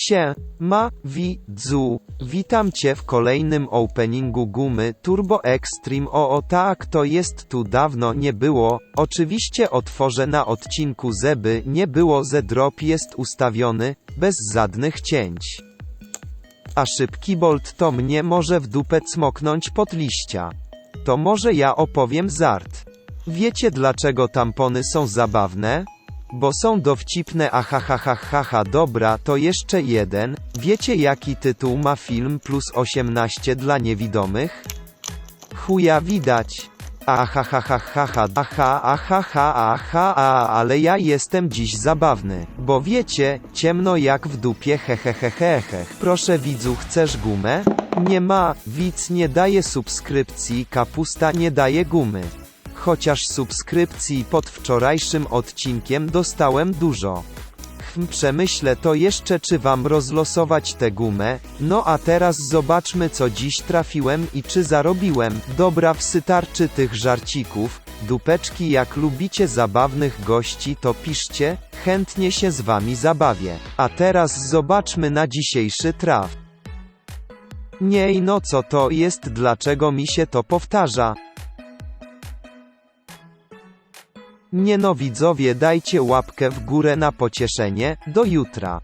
Sie, ma, widzu, witam cię w kolejnym openingu gumy Turbo Extreme o o tak to jest tu dawno nie było, oczywiście otworzę na odcinku zeby nie było ze drop jest ustawiony, bez żadnych cięć. A szybki bolt to mnie może w dupę cmoknąć pod liścia. To może ja opowiem zart. Wiecie dlaczego tampony są zabawne? Bo są dowcipne ahahahaha dobra to jeszcze jeden, wiecie jaki tytuł ma film plus 18 dla niewidomych? Chuja widać. Ahahahaha, aha, ahaha, aha, a, ale ja jestem dziś zabawny, bo wiecie, ciemno jak w dupie hehehehehe. Proszę widzu chcesz gumę? Nie ma, widz nie daje subskrypcji, kapusta nie daje gumy. Chociaż subskrypcji pod wczorajszym odcinkiem dostałem dużo. Hm, przemyślę to jeszcze czy wam rozlosować tę gumę, no a teraz zobaczmy co dziś trafiłem i czy zarobiłem. Dobra wystarczy tych żarcików, dupeczki jak lubicie zabawnych gości to piszcie, chętnie się z wami zabawię. A teraz zobaczmy na dzisiejszy traf. Nie no co to jest dlaczego mi się to powtarza? Nie no widzowie dajcie łapkę w górę na pocieszenie, do jutra.